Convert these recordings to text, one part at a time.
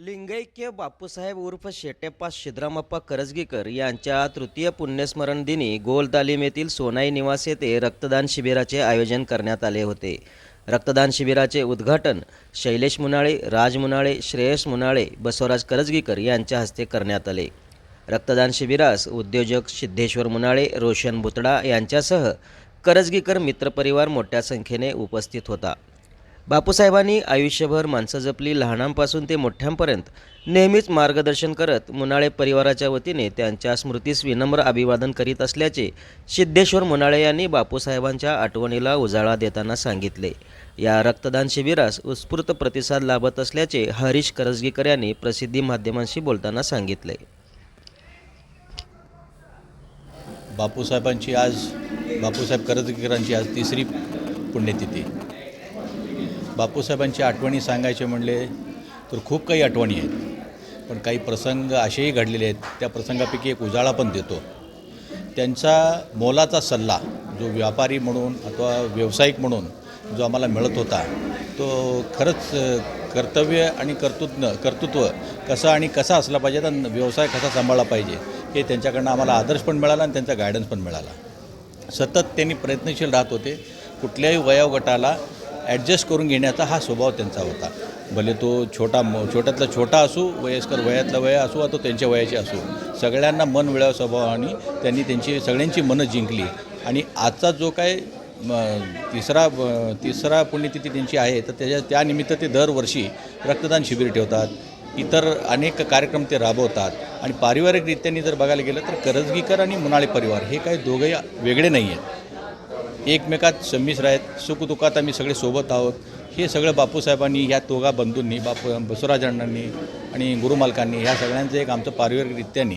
लिंगैक्य बापूसाहेब उर्फ शेटेप्पा शिद्रामप्पा करजगीकर यांच्या तृतीय पुण्यस्मरण दिनी गोल तालीम येथील सोनाई निवास येथे रक्तदान शिबिराचे आयोजन करण्यात आले होते. रक्तदान शिबिराचे उद्घाटन शैलेश मुनाळे राज मुनाळे श्रेयस मुनाळे बसवराज करजगीकर यांच्या हस्ते करण्यात आले. रक्तदान शिबिरास उद्योजक सिद्धेश्वर मुनाळे रोशन बुतडा यांच्यासह करजगीकर मित्रपरिवार मोठ्या संख्येने उपस्थित होता. बापूसाहेबांनी आयुष्यभर माणसं जपली लहानांपासून ते मोठ्यांपर्यंत. नेहमीच मार्गदर्शन करत मुनाळे परिवाराच्या वतीने त्यांच्या स्मृतीस विनम्र अभिवादन करीत असल्याचे सिद्धेश्वर मुनाळे यांनी बापूसाहेबांच्या आठवणीला उजाळा देताना सांगितले. या रक्तदान शिबिरास उत्स्फूर्त प्रतिसाद लाभत असल्याचे हरीश करजगीकर यांनी प्रसिद्धी माध्यमांशी बोलताना सांगितले. बापूसाहेबांची आज बापूसाहेब करजगीकरांची आज तिसरी पुण्यतिथी. बापूसाहेबांची आठवणी सांगायचे म्हणले तर खूप काही आठवणी आहेत. पण काही प्रसंग असेही घडलेले आहेत. त्या प्रसंगापैकी एक उजाळा पण देतो. त्यांचा मोलाचा सल्ला जो व्यापारी म्हणून अथवा व्यावसायिक म्हणून जो आम्हाला मिळत होता तो खरंच कर्तव्य आणि कर्तृत्व कर्तृत्व कसं आणि कसा असला पाहिजे आणि व्यवसाय कसा सांभाळला पाहिजे हे त्यांच्याकडनं आम्हाला आदर्श पण मिळाला आणि त्यांचा गायडन्स पण मिळाला. सतत त्यांनी प्रयत्नशील राहत होते. कुठल्याही वयोगटाला ॲडजस्ट करून घेण्याचा हा स्वभाव त्यांचा होता. भले तो छोटा म छोट्यातला छोटा असू वयस्कर वयातला वय असू तो त्यांच्या वयाचे असू. सगळ्यांना मन मिळावं स्वभावाने त्यांनी त्यांची सगळ्यांची मनं जिंकली. आणि आजचा जो काय म, तिसरा तिसरा पुण्यतिथी त्यांची आहे तर त्याच्या त्यानिमित्त ते दरवर्षी रक्तदान शिबिर ठेवतात. इतर अनेक कार्यक्रम ते राबवतात. आणि पारिवारिकरित्याने जर बघायला गेलं तर करजगीकर आणि मुनाळे परिवार हे काही दोघंही वेगळे नाही आहेत एकमेकात संमिश्र आहेत सुखदुःखात आम्ही सगळे सोबत आहोत. हे सगळं बापूसाहेबांनी ह्या दोघा बंधूंनी बापू बसवराजांनी आणि गुरुमालकांनी ह्या सगळ्यांचं एक आमचं पारिवारिकरित्याने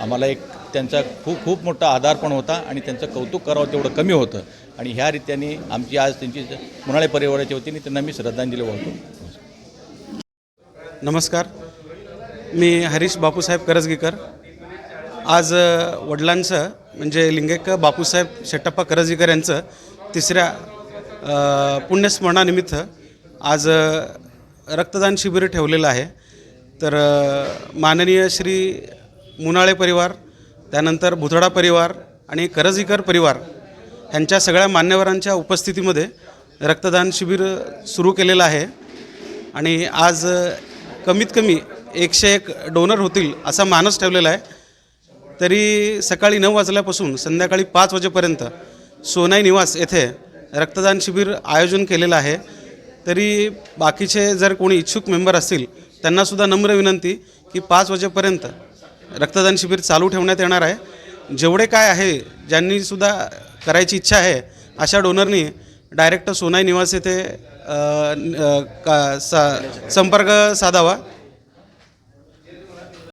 आम्हाला एक त्यांचा खूप खूप मोठा आधार पण होता आणि त्यांचं कौतुक करावं तेवढं कमी होतं. आणि ह्या रीत्याने आमची आज त्यांची मुनाळे परिवाराच्या वतीने त्यांना मी श्रद्धांजली वाहतो. नमस्कार. मी हरीश बापूसाहेब करजगीकर. आज वडिलांचं म्हणजे लिंगेक बापूसाहेब शेट्टप्पा करजीकर यांचं तिसऱ्या पुण्यस्मरणानिमित्त आज रक्तदान शिबिर ठेवलेलं आहे. तर माननीय श्री मुनाळे परिवार त्यानंतर भुतडा परिवार आणि करजीकर परिवार ह्यांच्या सगळ्या मान्यवरांच्या उपस्थितीमध्ये रक्तदान शिबिर सुरू केलेलं आहे. आणि आज कमीत कमी एकशे एक डोनर होतील असा मानस ठेवलेला आहे. तरी सकाळी नऊ वाजल्यापासून संध्याकाळी पाच वाजेपर्यंत सोनाई निवास येथे रक्तदान शिबिर आयोजन केलेलं आहे. तरी बाकीचे जर कोणी इच्छुक मेंबर असतील त्यांनासुद्धा नम्र विनंती की पाच वाजेपर्यंत रक्तदान शिबिर चालू ठेवण्यात येणार आहे. जेवढे काय आहे ज्यांनीसुद्धा करायची इच्छा आहे अशा डोनरनी डायरेक्ट सोनाई निवास येथे का सा संपर्क साधावा.